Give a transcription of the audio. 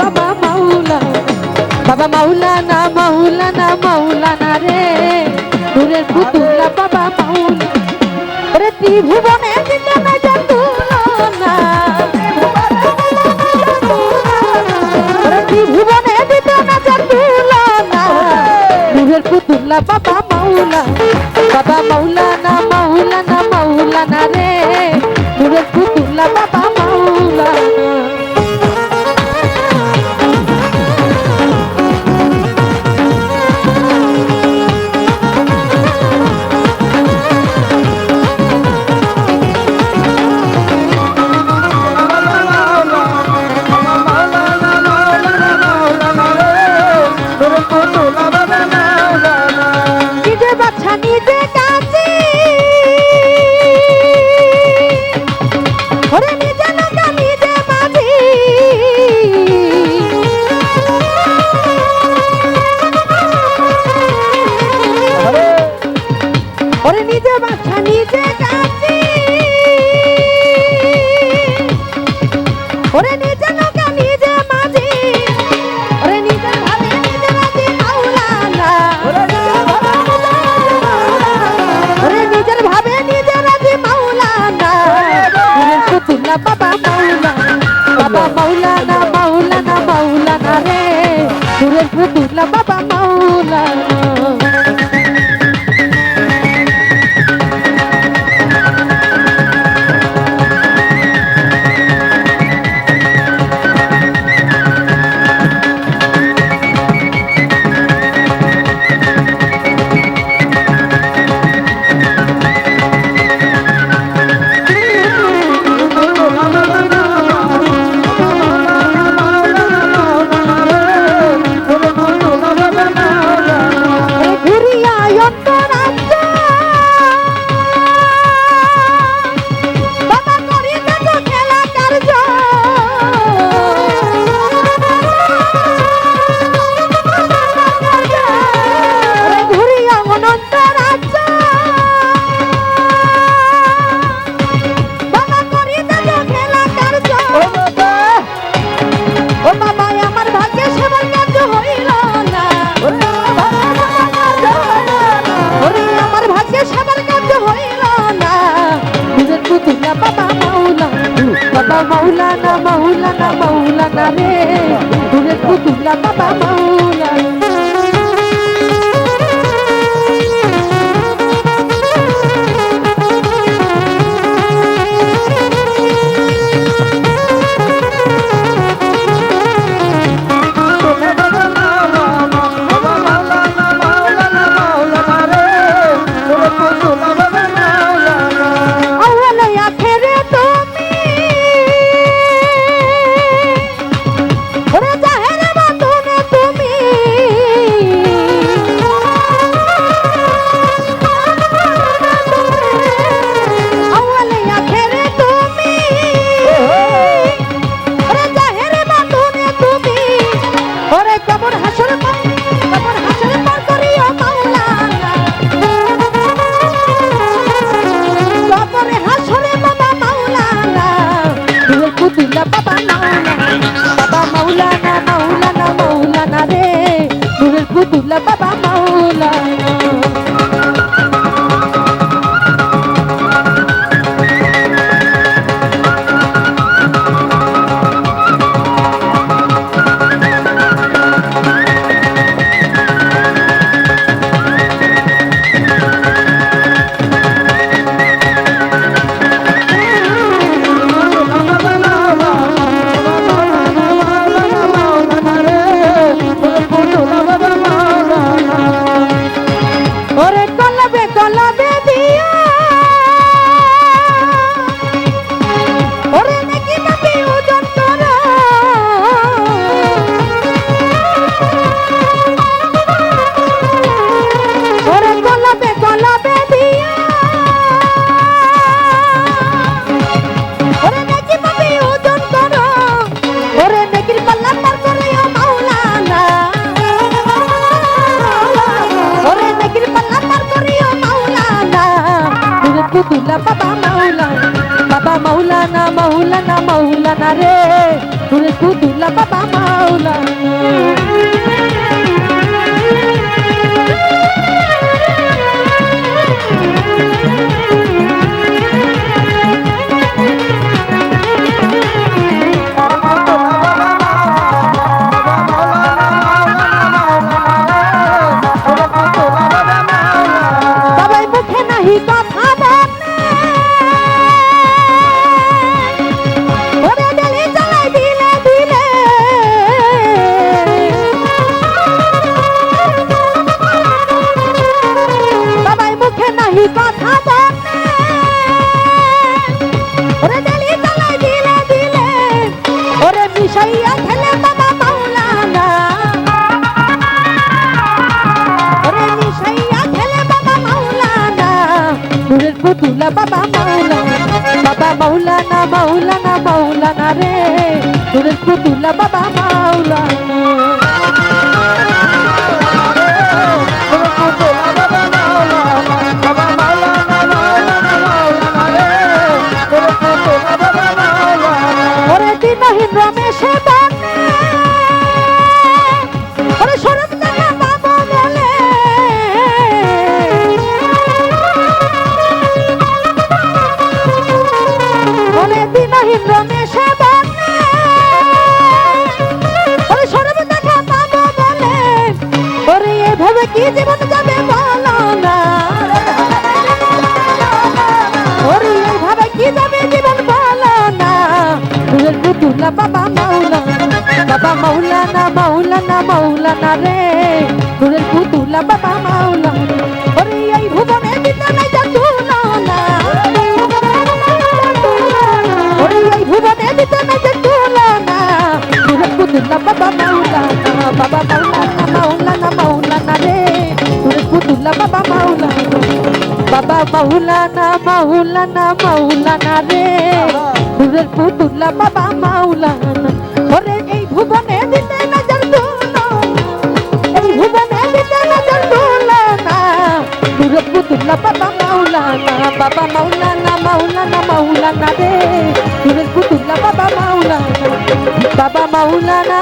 বাবা মাউলা বাবা মাউলানা মাউলানা মাউলানা রে। নূরের পুতুলা বাবা মাউলা রে ত্রিভুবনে দিতে না জাতুলানা ত্রিভুবনে দিতে না জাতুলানা নূরের পুতুলা বাবা মাউলা বাবা মাউলা বাচ্চা নিজে কাঁদছি। মাওলানা মাওলানা মাওলানা রে। তুমি কুতুবলা হাত তুলা বাবা মাওলানা বাবা মাওলানা মাওলানা মাওলানা রে তুলে তুলা বাবা মাওলানা বাবা মাওলানা বাবা মাওলানা মাওলানা মাওলানা রে পুতুলা বাবা মাওলানা কি জীবন যাবে বলো না ওরে এইভাবে কি যাবে জীবন বলো না? নূরের পুতুলা বাবা মাওলানা বাবা মাওলানা মাওলানা মাওলানা রে। নূরের পুতুলা বাবা মাওলানা ওরে এই ভুবনে দিতে নাই যা তুলনা ওরে এই ভুবনে দিতে নাই যা তুলনা নূরের পুতুলা বাবা মাওলানা বাবা মাওলানা মাওলানা মাওলানা রে। নূরের পুতুল্লা বাবা মাওলানা। ওরে এই ভুবনে দিতে নজর দুলো এই ভুবনে দিতে নজর দুলো না নূরের পুতুল্লা বাবা মাওলানা বাবা মাওলানা মাওলানা মাওলানা রে। নূরের পুতুল্লা বাবা মাওলানা বাবা মাওলানা